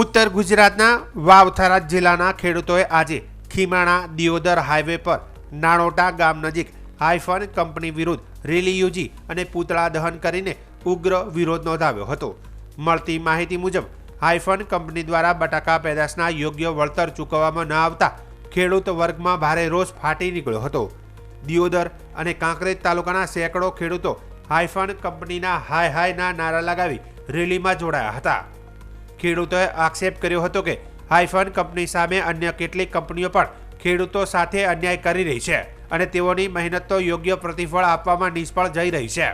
ઉત્તર ગુજરાતના વાવથરા જિલ્લાના ખેડૂતોએ આજે ખીમાણા દિયોદર હાઈવે પર નાણોટા ગામ નજીક હાઈફન કંપની વિરુદ્ધ રેલી યોજી અને પૂતળા દહન કરીને ઉગ્ર વિરોધ નોંધાવ્યો હતો. મળતી માહિતી મુજબ, હાઈફન કંપની દ્વારા બટાકા પેદાશના યોગ્ય વળતર ચૂકવવામાં ન આવતા ખેડૂત વર્ગમાં ભારે રોષ ફાટી નીકળ્યો હતો. દિયોદર અને કાંકરેજ તાલુકાના સેંકડો ખેડૂતો હાઈફન કંપનીના હાય હાયના નારા લગાવી રેલીમાં જોડાયા હતા. ખેડૂતોએ આક્ષેપ કર્યો હતો કે હાઈફન કંપની સામે અન્ય કેટલીક કંપનીઓ પણ ખેડૂતો સાથે અન્યાય કરી રહી છે અને તેઓની મહેનત તો યોગ્ય પ્રતિફળ આપવામાં નિષ્ફળ જઈ રહી છે.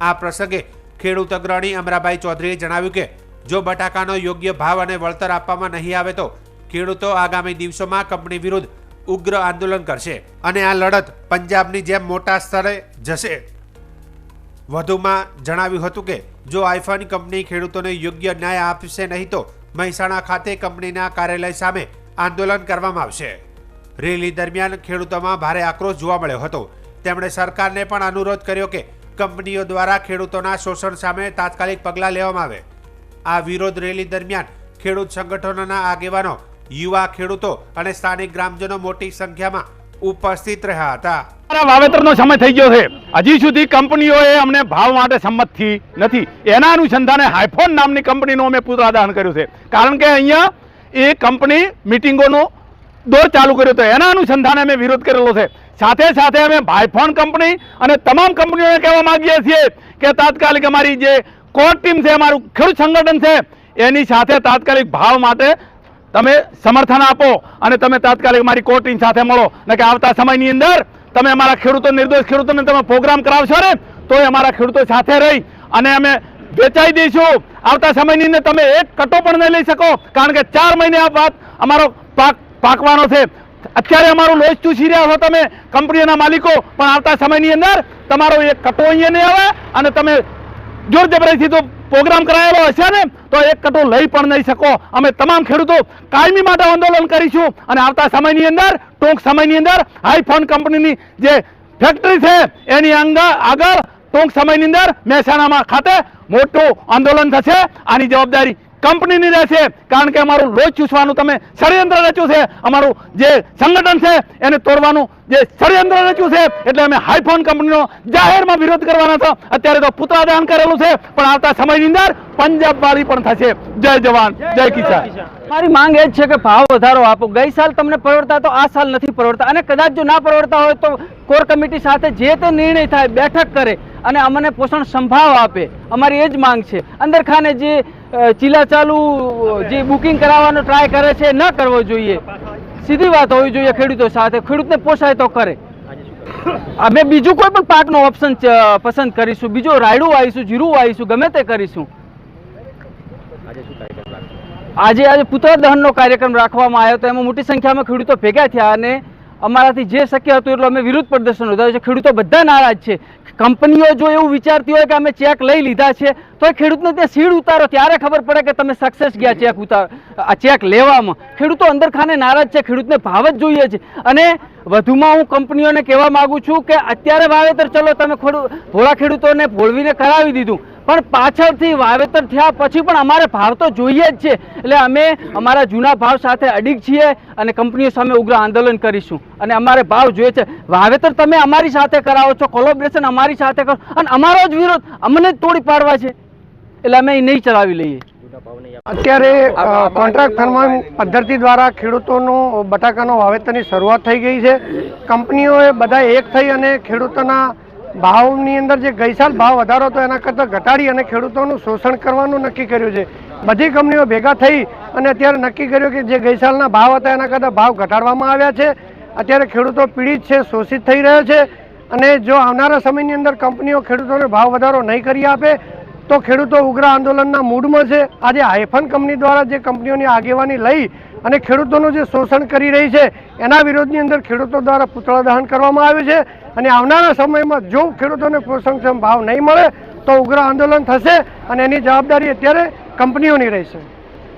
આ પ્રસંગે ખેડૂત અગ્રણી અમરાભાઈ ચૌધરીએ જણાવ્યું કે જો બટાકાનો યોગ્ય ભાવ અને વળતર આપવામાં નહીં આવે તો ખેડૂતો આગામી દિવસોમાં કંપની વિરુદ્ધ ઉગ્ર આંદોલન કરશે અને આ લડત પંજાબની જેમ મોટા સ્તરે જશે. વધુમાં જણાવ્યું હતું કે, જો આઈફોન કંપની ખેડૂતોને યોગ્ય ન્યાય આપશે નહીં તો મહેસાણા ખાતે કંપનીના કાર્યાલય સામે આંદોલન કરવામાં આવશે. રેલી દરમિયાન ખેડૂતોમાં ભારે આક્રોશ જોવા મળ્યો હતો. તેમણે સરકારને પણ અનુરોધ કર્યો કે કંપનીઓ દ્વારા ખેડૂતોના શોષણ સામે તાત્કાલિક પગલાં લેવામાં આવે. આ વિરોધ રેલી દરમિયાન ખેડૂત સંગઠનોના આગેવાનો, યુવા ખેડૂતો અને સ્થાનિક ગ્રામજનો મોટી સંખ્યામાં ઉપસ્થિત રહ્યા હતા. વાવેતરનો સમય થઈ ગયો છે. હજી સુધી કંપનીઓએ અમને ભાવ માટે સંમત થઈ નથી. એના અનુસંધાને હાઈફોન નામની કંપનીનું અમે પુત્રાદાન કર્યું છે. કારણ કે અહીંયા એ કંપની મિટિંગોનો દોર ચાલુ કર્યો હતો. એના અનુસંધાને અમે વિરોધ કરેલો છે. સાથે સાથે અમે ભાઈફોન કંપની અને તમામ કંપનીઓને કહેવા માંગીએ છીએ કે તાત્કાલિક અમારી જે કોર ટીમ છે, અમારું ખેડૂત સંગઠન છે, એની સાથે તાત્કાલિક ભાવ માટે તમે સમર્થન આપો અને તમે તાત્કાલિક મારી કોર્ટિંગ સાથે મળો. ને કે આવતા સમયની અંદર તમે અમારા ખેડૂતો નિર્દોષ ખેડૂતોને તમે પ્રોગ્રામ કરાવશો ને તો અમારા ખેડૂતો સાથે રહી અને અમે વેચાઈ દઈશું. આવતા સમયની અંદર તમે એક કટો પણ નહીં લઈ શકો, કારણ કે ચાર મહિને આ વાત અમારો પાક પાકવાનો છે. અત્યારે અમારું લોહી ચૂસી રહ્યા છો તમે, કંપનીઓના માલિકો, પણ આવતા સમયની અંદર તમારો એક કટો અહીંયા નહીં આવે અને તમે જોર જબરજસ્તી તો પ્રોગ્રામ કરાયેલો હશે ને, તો એક કટો લઈ પણ નહીં શકો. અમે તમામ ખેડૂતો કાયમી માટે આંદોલન કરીશું અને આવતા સમયની અંદર, ટૂંક સમયની અંદર હાઈફોન કંપનીની જે ફેક્ટરી છે, એની અંદર આગળ ટૂંક સમયની અંદર મહેસાણામાં ખાતે મોટું આંદોલન થશે. આની જવાબદારી કંપનીની રહેશે કારણ કે અમારું લોચ ચૂસવાનું તમે ષડયંત્ર રચ્યું છે અમારું જે સંગઠન છે એને તોડવાનું જે ષડયંત્ર રચ્યું છે એટલે અમે હાઈફોન કંપનીનો જાહેરમાં વિરોધ કરવાના છો. અત્યારે તો પુત્રાદાન કરેલું છે પણ આવતા સમયની અંદર પંજાબ વાળી પણ થશે. જય જવાન જય કિસાન. મારી માંગ એ જ છે કે ભાવ વધારો આપો. ગઈ સાલ તમને પરવડતા તો આ સાલ નથી પરવડતા. અને કદાચ જો ના પરવડતા હોય તો કોર કમિટી સાથે જે તે નિર્ણય થાય બેઠક કરે. અને અમને પોષણ સંભાવ આપે. અમારી એ જ માંગ છે. અંદર ખાને જે ચાલુ જે બુકિંગ કરાવવાનો ટ્રાય કરે છે, ન કરવો જોઈએ. સીધી વાત હોવી જોઈએ ખેડૂતો સાથે. ખેડૂતને પોસાય તો કરે. અમે બીજું કોઈ પણ પાકનો ઓપ્શન પસંદ કરીશું. બીજો રાયડું વાવીશું, જીરું વાવીશું, ગમે તે કરીશું. આજે આજે પુત્ર દહનનો કાર્યક્રમ રાખવામાં આવ્યો તો એમાં મોટી સંખ્યામાં ખેડૂતો ભેગા થયા અને અમારાથી જે શક્ય હતું એટલું અમે વિરોધ પ્રદર્શન નોંધાવ્યું છે. ખેડૂતો બધા નારાજ છે. કંપનીઓ જો એવું વિચારતી હોય કે અમે ચેક લઈ લીધા છે, તો એ ખેડૂતને ત્યાં સીડ ઉતારો. ત્યારે ખબર પડે કે તમે સક્સેસ ગયા ચેક ઉતાર, આ ચેક લેવામાં. ખેડૂતો અંદર ખાને નારાજ છે. ખેડૂતને ભાવ જ જોઈએ છે. અને વધુમાં હું કંપનીઓને કહેવા માગું છું કે અત્યારે વાવેતર ચલો, તમે ભોળા ખેડૂતોને ભોળવીને કરાવી દીધું. પણ પાછળથી વાવેતર થયા પછી પણ અમારે ભાવ તો જોઈએ જ છે. એટલે અમે અમારા જૂના ભાવ સાથે અડીક છીએ અને કંપનીઓ સામે ઉગ્ર આંદોલન કરીશું. અને અમારે ભાવ જોઈએ છે. વાવેતર તમે અમારી સાથે કરાવો છો કોલોબરેશન અમારી સાથે કરો અને અમારો જ વિરોધ અમને જ તોડી પાડવા છે. એટલે અમે એ નહીં ચલાવી લઈએ. અત્યારે કોન્ટ્રાક્ટ ફાર્મિંગ પદ્ધતિ દ્વારા ખેડૂતોનું, બટાકાનો વાવેતરની શરૂઆત થઈ ગઈ છે. કંપનીઓએ બધા એક થઈ અને ખેડૂતોના ભાવની અંદર જે ગઈ સાલ ભાવ વધારો હતો, એના કરતાં ઘટાડી અને ખેડૂતોનું શોષણ કરવાનું નક્કી કર્યું છે. બધી કંપનીઓ ભેગા થઈ અને અત્યારે નક્કી કર્યું કે જે ગઈ સાલના ભાવ હતા, એના કરતાં ભાવ ઘટાડવામાં આવ્યા છે. અત્યારે ખેડૂતો પીડિત છે, શોષિત થઈ રહ્યો છે અને જો આવનારા સમયની અંદર કંપનીઓ ખેડૂતોને ભાવ વધારો નહીં કરી આપે, તો ખેડૂતો ઉગ્ર આંદોલનના મૂડમાં છે. આજે હાઇફન કંપની દ્વારા જે કંપનીઓની આગેવાની લઈ અને ખેડૂતોનું જે શોષણ કરી રહી છે, એના વિરોધની અંદર ખેડૂતો દ્વારા પૂતળા દહન કરવામાં આવ્યું છે અને આવનારા સમયમાં જો ખેડૂતોને પોષણક્ષમ ભાવ નહીં મળે, તો ઉગ્ર આંદોલન થશે અને એની જવાબદારી અત્યારે કંપનીઓની રહેશે.